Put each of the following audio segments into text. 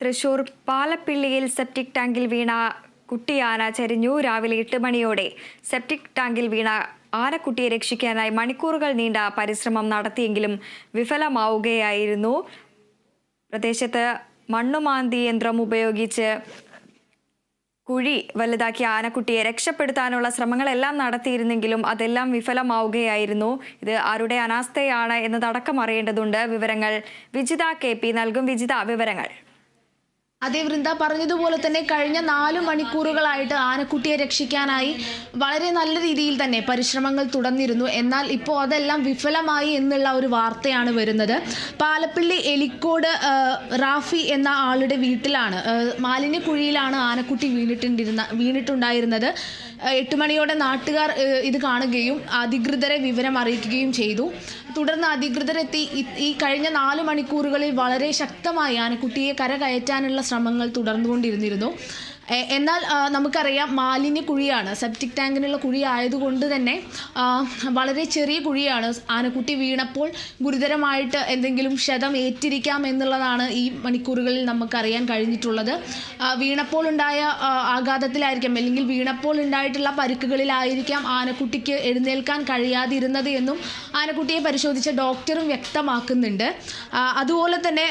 Thrissur പാലപ്പിള്ളിയിൽ septic ടാങ്കിൽ വീണ കുട്ടിയാന ചരിഞ്ഞു രാവിലെ എട്ട് മണിയോടെ. സെപ്റ്റിക് ടാങ്കിൽ വീണ ആനക്കുട്ടിയെ രക്ഷിക്കാനായി മണിക്കൂറുകൾ നീണ്ട പരിശ്രമം നടത്തിയെങ്കിലും വിഫലമാവുകയായിരുന്നു. പ്രദേശത്ത് മണ്ണുമാന്തി യന്ത്രം ഉപയോഗിച്ച് കുഴി വലുതാക്കി ആനക്കുട്ടിയെ രക്ഷപ്പെടുത്താനുള്ള ശ്രമങ്ങളെല്ലാം നടത്തിയിരുന്നെങ്കിലും അതെല്ലാം വിഫലമാവുകയായിരുന്നു. ഇത് ആരുടെ അനാസ്ഥയാണ് എന്നതടക്കം അറിയേണ്ടതുണ്ട്. വിവരങ്ങൾ വിജിത കെ നൽകും. വിജിത വിവരങ്ങൾ. അതേ വൃന്ദ പറഞ്ഞതുപോലെ തന്നെ കഴിഞ്ഞ നാല് മണിക്കൂറുകളായിട്ട് ആനക്കുട്ടിയെ രക്ഷിക്കാനായി വളരെ നല്ല രീതിയിൽ തന്നെ പരിശ്രമങ്ങൾ തുടർന്നിരുന്നു. എന്നാൽ ഇപ്പോൾ അതെല്ലാം വിഫലമായി എന്നുള്ള ഒരു വാർത്തയാണ് വരുന്നത്. പാലപ്പിള്ളി എലിക്കോട് റാഫി എന്ന ആളുടെ വീട്ടിലാണ്. മാലിന്യക്കുഴിയിലാണ് ആനക്കുട്ടി വീണിട്ടുണ്ടിരുന്ന വീണിട്ടുണ്ടായിരുന്നത്. എട്ട് മണിയോടെ നാട്ടുകാർ ഇത് കാണുകയും അധികൃതരെ വിവരം അറിയിക്കുകയും ചെയ്തു. തുടർന്ന് അധികൃതരെത്തി. ഈ കഴിഞ്ഞ നാല് മണിക്കൂറുകളിൽ വളരെ ശക്തമായി ആനക്കുട്ടിയെ കരകയറ്റാനുള്ള ശ്രമങ്ങൾ തുടർന്നുകൊണ്ടിരുന്നിരുന്നു. എന്നാൽ നമുക്കറിയാം മാലിന്യ കുഴിയാണ് സെപ്റ്റിക് ടാങ്കിനുള്ള കുഴി ആയതുകൊണ്ട് തന്നെ വളരെ ചെറിയ കുഴിയാണ്. ആനക്കുട്ടി വീണപ്പോൾ ഗുരുതരമായിട്ട് എന്തെങ്കിലും ക്ഷതം ഏറ്റിരിക്കാം എന്നുള്ളതാണ് ഈ മണിക്കൂറുകളിൽ നമുക്കറിയാൻ കഴിഞ്ഞിട്ടുള്ളത്. വീണപ്പോൾ ഉണ്ടായ ആഘാതത്തിലായിരിക്കാം അല്ലെങ്കിൽ വീണപ്പോൾ ഉണ്ടായിട്ടുള്ള പരുക്കുകളിലായിരിക്കാം ആനക്കുട്ടിക്ക് എഴുന്നേൽക്കാൻ കഴിയാതിരുന്നത് എന്നും ആനക്കുട്ടിയെ പരിശോധിച്ച ഡോക്ടറും വ്യക്തമാക്കുന്നുണ്ട്. അതുപോലെ തന്നെ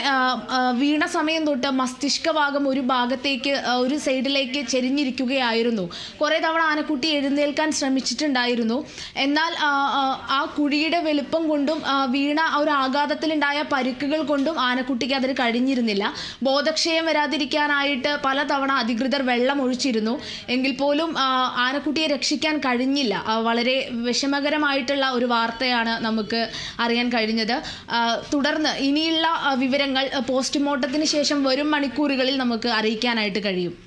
വീണ സമയം തൊട്ട് മസ്തിഷ്ക ഭാഗം ഒരു ഭാഗത്തേക്ക് ഒരു ഒരു സൈഡിലേക്ക് ചെരിഞ്ഞിരിക്കുകയായിരുന്നു. കുറേ തവണ ആനക്കുട്ടി എഴുന്നേൽക്കാൻ ശ്രമിച്ചിട്ടുണ്ടായിരുന്നു. എന്നാൽ ആ, കുഴിയുടെ വലുപ്പം കൊണ്ടും വീണ ഒരു ആഘാതത്തിലുണ്ടായ പരിക്കുകൾ കൊണ്ടും ആനക്കുട്ടിക്ക് അതിന് കഴിഞ്ഞിരുന്നില്ല. ബോധക്ഷയം വരാതിരിക്കാനായിട്ട് പലതവണ അധികൃതർ വെള്ളം ഒഴിച്ചിരുന്നു എങ്കിൽ പോലും ആനക്കുട്ടിയെ രക്ഷിക്കാൻ കഴിഞ്ഞില്ല. വളരെ വിഷമകരമായിട്ടുള്ള ഒരു വാർത്തയാണ് നമുക്ക് അറിയാൻ കഴിഞ്ഞത്. തുടർന്ന് ഇനിയുള്ള വിവരങ്ങൾ പോസ്റ്റ്മോർട്ടത്തിന് ശേഷം വരും മണിക്കൂറുകളിൽ നമുക്ക് അറിയിക്കാനായിട്ട് കഴിയും.